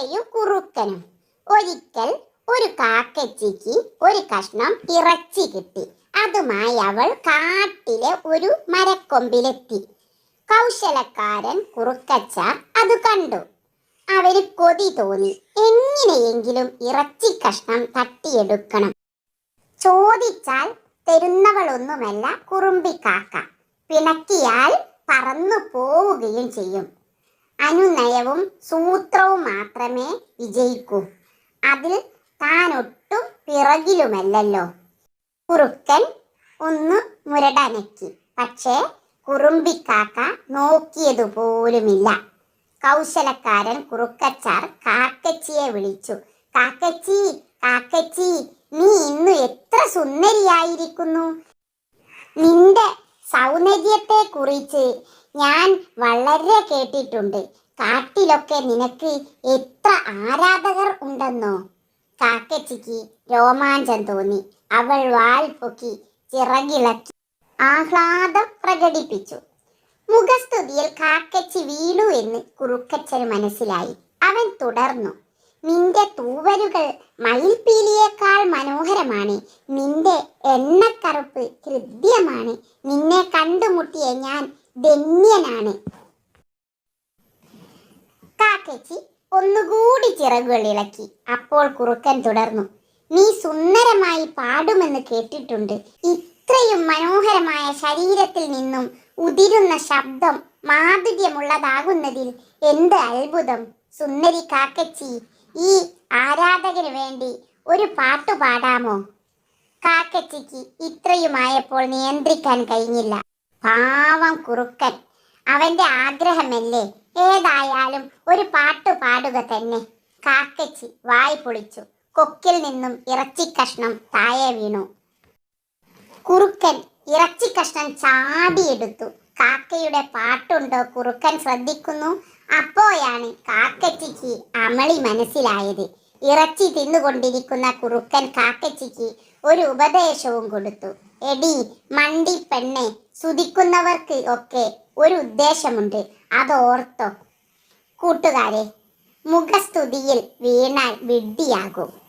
കാക്കയും കുറുക്കനും. ഒരിക്കൽ ഒരു കാക്കച്ചിക്ക് ഒരു കഷ്ണം ഇറച്ചി കിട്ടി. അതുമായി അവൾ കാട്ടിലെ ഒരു മരക്കൊമ്പിലെത്തി. കൗശലക്കാരൻ കുറുക്കച്ച അത് കണ്ടു. അവന് കൊതി തോന്നി. എങ്ങനെയെങ്കിലും ഇറച്ചി കഷ്ണം തട്ടിയെടുക്കണം. ചോദിച്ചാൽ തരുന്നവളൊന്നുമല്ല കുറുമ്പിക്കാക്ക. പിണക്കിയാൽ പറന്നു പോവുകയും ചെയ്യും. അനുനയവും സൂത്രവും മാത്രമേ വിജയിക്കൂ. അതിൽ താനൊട്ടും പിറകിലുമല്ലല്ലോ. കുറുക്കൻ ഒന്ന് മുരടനക്കി. പക്ഷേ കുറുമ്പിക്കാക്ക നോക്കിയതുപോലുമില്ല കൗശലക്കാരൻ കുറുക്കച്ചാർ കാക്കച്ചിയെ വിളിച്ചു. കാക്കച്ചി കാക്കച്ചി നീ ഇന്ന് എത്ര സുന്ദരിയായിരിക്കുന്നു? നിന്റെ സൗന്ദര്യത്തെ കുറിച്ച് ഞാൻ വളരെ കേട്ടിട്ടുണ്ട്. കാട്ടിലൊക്കെ നിനക്ക് എത്ര ആരാധകർ ഉണ്ടെന്നോ? കാക്കച്ചിക്ക് രോമാഞ്ചം തോന്നി. അവൾ വാൽ പൊക്കി ചിറകിളക്കി ആഹ്ലാദം പ്രകടിപ്പിച്ചു. മുഖസ്തുതിയിൽ കാക്കച്ചി വീണു എന്ന് കുറുക്കച്ചൻ മനസ്സിലായി. അവൻ തുടർന്നു. നിന്റെ തൂവലുകൾ മയിൽപീലിയേക്കാൾ മനോഹരമാണ്. നിന്റെ എണ്ണക്കറുപ്പ് ഹൃദ്യമാണ്. നിന്നെ കണ്ടുമുട്ടിയ ഞാൻ ധന്യനാണ്. കാക്കച്ചി ഒന്നുകൂടി ചിറകുകൾ ഇളക്കി. അപ്പോൾ കുറുക്കൻ തുടർന്നു. നീ സുന്ദരമായി പാടുമെന്ന് കേട്ടിട്ടുണ്ട്. ഇത്രയും മനോഹരമായ ശരീരത്തിൽ നിന്നും ഉതിരുന്ന ശബ്ദം മാധുര്യമുള്ളതാകുന്നതിൽ എന്ത് അത്ഭുതം. സുന്ദരി കാക്കച്ചി ഈ ആരാധകന് വേണ്ടി ഒരു പാട്ടു പാടാമോ? കാക്കച്ചിക്ക് ഇത്രയുമായപ്പോൾ നിയന്ത്രിക്കാൻ കഴിഞ്ഞില്ല. പാവം കുറുക്കൻ. അവന്റെ ആഗ്രഹമല്ലേ? ഏതായാലും ഒരു പാട്ടു പാടുക തന്നെ. കാക്കച്ചി വായ് പൊളിച്ചു. കൊക്കിൽ നിന്നും ഇറച്ചി കഷ്ണം താഴെ വീണു. കുറുക്കൻ ഇറച്ചി കഷ്ണം ചാടിയെടുത്തു. കാക്കയുടെ പാട്ടുണ്ടോ കുറുക്കൻ ശ്രദ്ധിക്കുന്നു? അപ്പോഴാണ് കാക്കച്ചിക്ക് അമളി മനസ്സിലായത്. ഇറച്ചി തിന്നുകൊണ്ടിരിക്കുന്ന കുറുക്കൻ കാക്കച്ചിക്ക് ഒരു ഉപദേശവും കൊടുത്തു. എടി മണ്ടി പെണ്ണെ സുതിക്കുന്നവർക്ക് ഒക്കെ ഒരു ഉദ്ദേശമുണ്ട്. അതോർത്തോ. കൂട്ടുകാരെ മുഖസ്തുതിയിൽ വീണാൽ വിഡ്ഢിയാകും.